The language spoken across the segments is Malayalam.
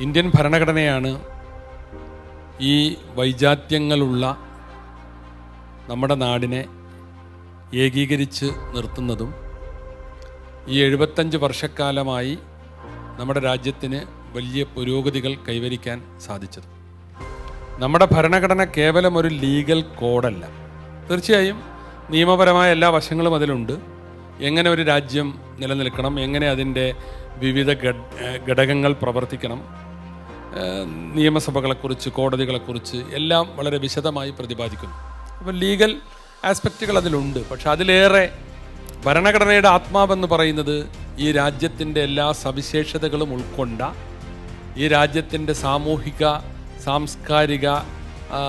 ഇന്ത്യൻ ഭരണഘടനയാണ് ഈ വൈജാത്യങ്ങളുള്ള നമ്മുടെ നാടിനെ ഏകീകരിച്ച് നിർത്തുന്നതും ഈ എഴുപത്തഞ്ച് വർഷക്കാലമായി നമ്മുടെ രാജ്യത്തിന് വലിയ പുരോഗതികൾ കൈവരിക്കാൻ സാധിച്ചത്. നമ്മുടെ ഭരണഘടന കേവലം ഒരു ലീഗൽ കോഡല്ല. തീർച്ചയായും നിയമപരമായ എല്ലാ വശങ്ങളും അതിലുണ്ട്. എങ്ങനെ ഒരു രാജ്യം നിലനിൽക്കണം. എങ്ങനെ അതിന്റെ വിവിധ ഘടകങ്ങൾ പ്രവർത്തിക്കണം. നിയമസഭകളെക്കുറിച്ച് കോടതികളെക്കുറിച്ച് എല്ലാം വളരെ വിശദമായി പ്രതിപാദിക്കുന്നു. അപ്പോൾ ലീഗൽ ആസ്പെക്റ്റുകൾ അതിലുണ്ട്. പക്ഷെ അതിലേറെ ഭരണഘടനയുടെ ആത്മാവെന്ന് പറയുന്നത് ഈ രാജ്യത്തിന്റെ എല്ലാ സവിശേഷതകളും ഉൾക്കൊണ്ട ഈ രാജ്യത്തിന്റെ സാമൂഹിക സാംസ്കാരിക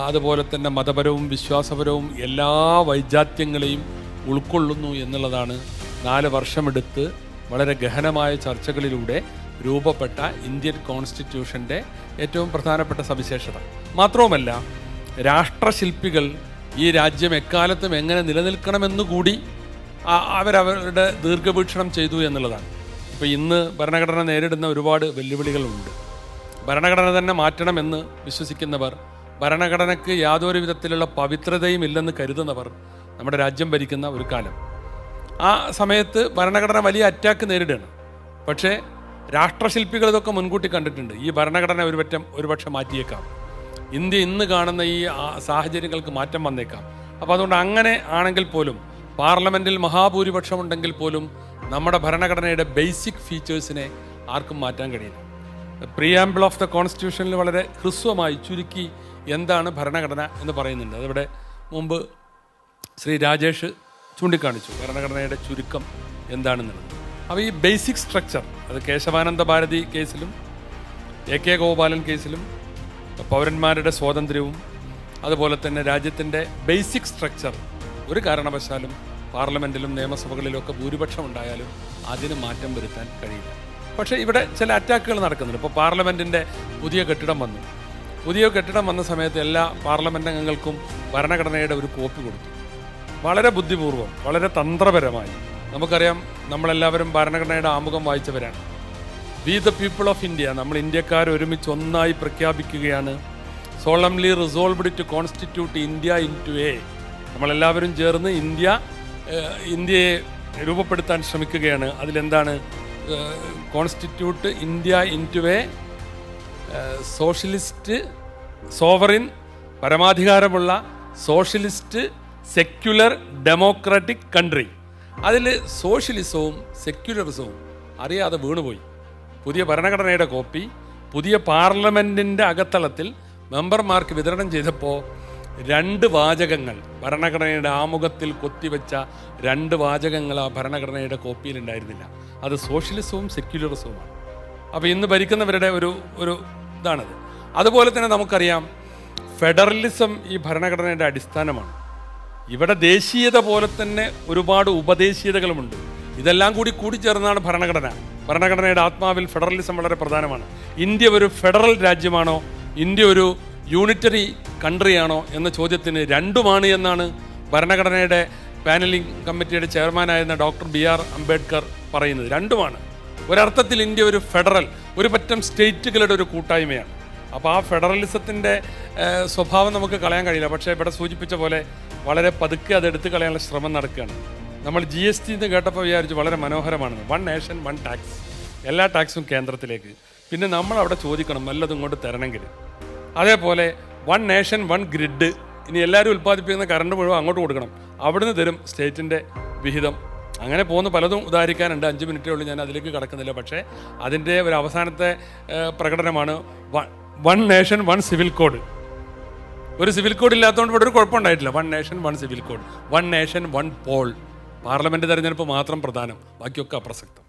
അതുപോലെ തന്നെ മതപരവും വിശ്വാസപരവും എല്ലാ വൈജാത്യങ്ങളെയും ഉൾക്കൊള്ളുന്നു എന്നുള്ളതാണ് നാല് വർഷമെടുത്ത് വളരെ ഗഹനമായ ചർച്ചകളിലൂടെ രൂപപ്പെട്ട ഇന്ത്യൻ കോൺസ്റ്റിറ്റ്യൂഷന്റെ ഏറ്റവും പ്രധാനപ്പെട്ട സവിശേഷത. മാത്രവുമല്ല രാഷ്ട്രശില്പികൾ ഈ രാജ്യം എക്കാലത്തും എങ്ങനെ നിലനിൽക്കണമെന്ന് കൂടി ആ- അവരവരുടെ ദീർഘവീക്ഷണം ചെയ്തു എന്നുള്ളതാണ്. ഇപ്പോൾ ഇന്ന് ഭരണഘടന നേരിടുന്ന ഒരുപാട് വെല്ലുവിളികളുണ്ട്. ഭരണഘടന തന്നെ മാറ്റണമെന്ന് വിശ്വസിക്കുന്നവർ ഭരണഘടനയ്ക്ക് യാതൊരു വിധത്തിലുള്ള പവിത്രതയും ഇല്ലെന്ന് കരുതുന്നവർ നമ്മുടെ രാജ്യം ഭരിക്കുന്ന ഒരു കാലം. ആ സമയത്ത് ഭരണഘടന വലിയ അറ്റാക്ക് നേരിടുകയാണ്. പക്ഷേ രാഷ്ട്രശില്പികൾ ഇതൊക്കെ മുൻകൂട്ടി കണ്ടിട്ടുണ്ട്. ഈ ഭരണഘടന ഒരു പറ്റം ഒരുപക്ഷെ മാറ്റിയേക്കാം. ഇന്ത്യ ഇന്ന് കാണുന്ന ഈ സാഹചര്യങ്ങൾക്ക് മാറ്റം വന്നേക്കാം. അപ്പോൾ അതുകൊണ്ട് അങ്ങനെ ആണെങ്കിൽ പോലും പാർലമെന്റിൽ മഹാഭൂരിപക്ഷം ഉണ്ടെങ്കിൽ പോലും നമ്മുടെ ഭരണഘടനയുടെ ബേസിക് ഫീച്ചേഴ്സിനെ ആർക്കും മാറ്റാൻ കഴിയില്ല. പ്രിയാമ്പിൾ ഓഫ് ദ കോൺസ്റ്റിറ്റ്യൂഷനിൽ വളരെ ഹ്രസ്വമായി ചുരുക്കി എന്താണ് ഭരണഘടന എന്ന് പറയുന്നുണ്ട്. അതിവിടെ മുമ്പ് ശ്രീ രാജേഷ് ചൂണ്ടിക്കാണിച്ചു. ഭരണഘടനയുടെ ചുരുക്കം എന്താണെന്നുള്ളത്. അപ്പോൾ ഈ ബേസിക് സ്ട്രക്ചർ അത് കേശവാനന്ദ ഭാരതി കേസിലും എ കെ ഗോപാലൻ കേസിലും പൗരന്മാരുടെ സ്വാതന്ത്ര്യവും അതുപോലെ തന്നെ രാജ്യത്തിന്റെ ബേസിക് സ്ട്രക്ചർ ഒരു കാരണവശാലും പാർലമെന്റിലും നിയമസഭകളിലും ഒക്കെ ഭൂരിപക്ഷം ഉണ്ടായാലും അതിന് മാറ്റം വരുത്താൻ കഴിയില്ല. പക്ഷേ ഇവിടെ ചില അറ്റാക്കുകൾ നടക്കുന്നുണ്ട്. ഇപ്പോൾ പാർലമെന്റിന്റെ പുതിയ കെട്ടിടം വന്നു. പുതിയ കെട്ടിടം വന്ന സമയത്ത് എല്ലാ പാർലമെന്റ് അംഗങ്ങൾക്കും ഭരണഘടനയുടെ ഒരു കോപ്പി കൊടുത്തു. വളരെ ബുദ്ധിപൂർവം വളരെ തന്ത്രപരമായി. നമുക്കറിയാം നമ്മളെല്ലാവരും ഭരണഘടനയുടെ ആമുഖം വായിച്ചവരാണ്. We the people of India നമ്മൾ ഇന്ത്യക്കാർ ഒരുമിച്ച് ഒന്നായി പ്രഖ്യാപിക്കുകയാണ്. Solemnly resolved to constitute India into a നമ്മളെല്ലാവരും ചേർന്ന് ഇന്ത്യ ഇന്ത്യയെ രൂപപ്പെടുത്താൻ ശ്രമിക്കുകയാണ്. അതിലെന്താണ്? Constitute India into a socialist sovereign പരമാധികാരമുള്ള socialist secular democratic country അതിൽ സോഷ്യലിസവും സെക്യുലറിസവും അറിയാതെ വീണുപോയി. പുതിയ ഭരണഘടനയുടെ കോപ്പി പുതിയ പാർലമെന്റിന്റെ അകത്തളത്തിൽ മെമ്പർമാർക്ക് വിതരണം ചെയ്തപ്പോൾ രണ്ട് വാചകങ്ങൾ ഭരണഘടനയുടെ ആമുഖത്തിൽ കൊത്തിവെച്ച രണ്ട് വാചകങ്ങൾ ആ ഭരണഘടനയുടെ കോപ്പിയിൽ ഉണ്ടായിരുന്നില്ല. അത് സോഷ്യലിസവും സെക്യുലറിസവുമാണ് അപ്പോൾ ഇന്ന് ഭരിക്കുന്നവരുടെ ഒരു ഒരു ഇതാണത്. അതുപോലെ തന്നെ നമുക്കറിയാം ഫെഡറലിസം ഈ ഭരണഘടനയുടെ അടിസ്ഥാനമാണ്. ഇവിടെ ദേശീയത പോലെ തന്നെ ഒരുപാട് ഉപദേശീയതകളുമുണ്ട്. ഇതെല്ലാം കൂടി കൂടിച്ചേർന്നാണ് ഭരണഘടന. ഭരണഘടനയുടെ ആത്മാവിൽ ഫെഡറലിസം വളരെ പ്രധാനമാണ്. ഇന്ത്യ ഒരു ഫെഡറൽ രാജ്യമാണോ? ഇന്ത്യ ഒരു യൂണിറ്ററി കൺട്രിയാണോ എന്ന ചോദ്യത്തിന് രണ്ടുമാണ് എന്നാണ് ഭരണഘടനയുടെ പാനലിംഗ് കമ്മിറ്റിയുടെ ചെയർമാനായിരുന്ന ഡോക്ടർ ബി ആർ അംബേദ്കർ പറയുന്നത്. രണ്ടുമാണ്. ഒരർത്ഥത്തിൽ ഇന്ത്യ ഒരു ഫെഡറൽ ഒരു പറ്റം സ്റ്റേറ്റുകളുടെ ഒരു കൂട്ടായ്മയാണ്. അപ്പോൾ ആ ഫെഡറലിസത്തിന്റെ സ്വഭാവം നമുക്ക് കളയാൻ കഴിയില്ല. പക്ഷേ ഇവിടെ സൂചിപ്പിച്ച പോലെ വളരെ പതുക്കെ അത് എടുത്തു കളയാനുള്ള ശ്രമം നടക്കുകയാണ്. നമ്മൾ ജി എസ് ടി എന്ന് കേട്ടപ്പോൾ വിചാരിച്ചു വളരെ മനോഹരമാണ് വൺ നേഷൻ വൺ ടാക്സ് എല്ലാ ടാക്സും കേന്ദ്രത്തിലേക്ക്. പിന്നെ നമ്മൾ അവിടെ ചോദിക്കണം നല്ലതും ഇങ്ങോട്ട് തരണമെങ്കിൽ. അതേപോലെ വൺ നേഷൻ വൺ ഗ്രിഡ് ഇനി എല്ലാവരും ഉൽപ്പാദിപ്പിക്കുന്ന കറണ്ട് മുഴുവൻ അങ്ങോട്ട് കൊടുക്കണം. അവിടുന്ന് തരും സ്റ്റേറ്റിന്റെ വിഹിതം. അങ്ങനെ പോകുന്ന പലതും ഉദാഹരിക്കാനുണ്ട്. അഞ്ച് മിനിറ്റേ ഉള്ളൂ ഞാൻ അതിലേക്ക് കടക്കുന്നില്ല. പക്ഷേ അതിന്റെ ഒരു അവസാനത്തെ പ്രകടനമാണ് one nation one civil code ഒരു സിവിൽ കോഡ് ഇല്ലാത്തതുകൊണ്ട് ഇവിടെ ഒരു കുഴപ്പമുണ്ടായിട്ടില്ല. One nation one civil code one nation one poll parliament തെരഞ്ഞെടുപ്പ് മാത്രം പ്രധാനം. ബാക്കിയൊക്കെ അപ്രസക്തം.